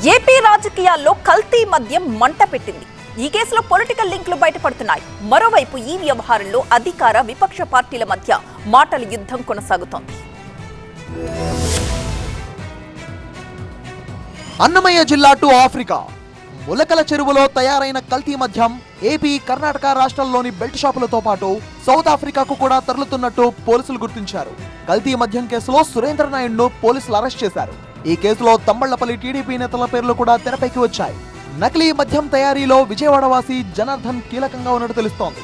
AP రాజకీయాల్లో కల్తీ మద్యం మంట పెట్టింది. ఈ కేసులో పొలిటికల్ లింకులు బయటపడుతున్నాయి. మరోవైపు ఈ వ్యవహారంలో అధికార విపక్ష పార్టీల మధ్య మాటల యుద్ధం కొనసాగుతోంది. అన్నమయ్య జిల్లా టు ఆఫ్రికా. ములకల చెరువులో తయారైన కల్తీ మద్యం ఏపీ కర్ణాటక రాష్ట్రాల్లోని బెల్ట్ షాపులతో పాటు సౌత్ ఆఫ్రికాకు కూడా తరలుతున్నట్టు పోలీసులు గుర్తించారు. కల్తీ మద్యం కేసులో సురేంద్ర నాయుడును పోలీసులు అరెస్ట్ చేశారు. ఈ కేసులో తమ్మళ్ళపల్లి టీడీపీ నేతల పేర్లు కూడా తెరపైకి వచ్చాయి. నకిలీ మద్యం తయారీలో విజయవాడవాసి జనార్దన్ కీలకంగా ఉన్నట్టు తెలుస్తోంది.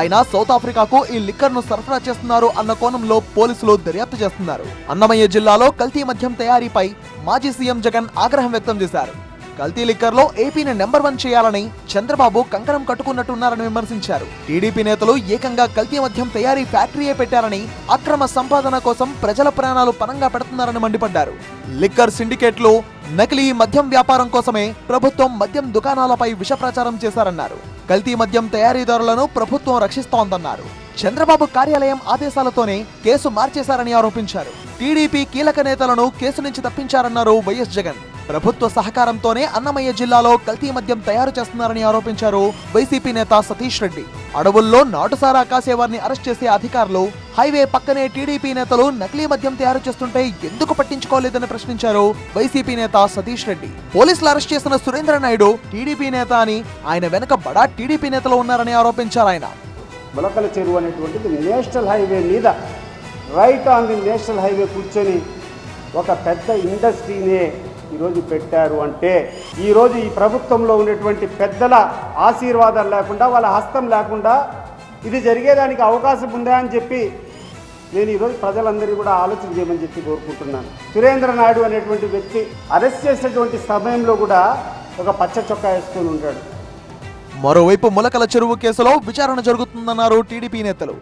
ఆయన సౌత్ ఆఫ్రికాకు ఈ లిక్కర్ను సరఫరా చేస్తున్నారు అన్న కోణంలో పోలీసులు దర్యాప్తు చేస్తున్నారు. అన్నమయ్య జిల్లాలో కల్తీ మద్యం తయారీపై మాజీ సీఎం జగన్ ఆగ్రహం వ్యక్తం చేశారు. కల్తీ లిక్కర్లో ఏపీని నెంబర్ వన్ చేయాలని చంద్రబాబు కంకణం కట్టుకున్నట్టున్నారని విమర్శించారు. టీడీపీ నేతలు ఏకంగా కల్తీ మద్యం తయారీ ఫ్యాక్టరీయే పెట్టారని అక్రమ సంపాదన కోసం ప్రజల ప్రాణాలు పనంగా పెడుతున్నారని మండిపడ్డారు. లిక్కర్ సిండికేట్లు నకిలీ మద్యం వ్యాపారం కోసమే ప్రభుత్వం మద్యం దుకాణాలపై విష ప్రచారం చేశారన్నారు. కల్తీ మద్యం తయారీదారులను ప్రభుత్వం రక్షిస్తోందన్నారు. చంద్రబాబు కార్యాలయం ఆదేశాలతోనే కేసు మార్చేశారని ఆరోపించారు. టీడీపీ కీలక నేతలను కేసు నుంచి తప్పించారన్నారు వైఎస్ జగన్. ప్రభుత్వ సహకారంతోనే అన్నమయ్య జిల్లాలో కల్తీ మద్యం తయారు చేస్తున్నారని ఆరోపించారు వైసీపీ నేత సతీష్ రెడ్డి. అడవుల్లో నాటుసారా కాసేవారిని అరెస్ట్ చేసే అధికారులు హైవే పక్కనే టీడీపీ నేతలు నకిలీ మద్యం తయారు చేస్తుంటే ఎందుకు పట్టించుకోలేదని ప్రశ్నించారు వైసీపీ నేత సతీష్ రెడ్డి. పోలీసులు అరెస్ట్ చేసిన సురేంద్ర నాయుడు టీడీపీ నేత అని ఆయన వెనక బడా టీడీపీ నేతలు ఉన్నారని ఆరోపించారు ఆయన. ములకల చెరువు అనేటువంటిది నేషనల్ హైవే మీద right on the national highway కూర్చొని ఒక పెద్ద ఇండస్ట్రీనే ఈరోజు పెట్టారు అంటే ఈరోజు ఈ ప్రభుత్వంలో ఉన్నటువంటి పెద్దల ఆశీర్వాదం లేకుండా వాళ్ళ హస్తం లేకుండా ఇది జరిగేదానికి అవకాశం ఉందా అని చెప్పి నేను ఈరోజు ప్రజలందరినీ కూడా ఆలోచన చేయమని చెప్పి కోరుకుంటున్నాను. సురేంద్ర నాయుడు అనేటువంటి వ్యక్తి అరెస్ట్ చేసేటువంటి సమయంలో కూడా ఒక పచ్చ చొక్కా వేసుకొని ఉంటాడు. మరోవైపు ములకల చెరువు కేసులో విచారణ జరుగుతుందన్నారు టీడీపీ నేతలు.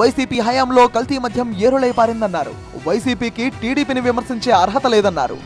వైసీపీ హయాంలో కల్తీ మద్యం ఏరులై పారిందన్నారు. వైసీపీకి టీడీపీని విమర్శించే అర్హత లేదన్నారు.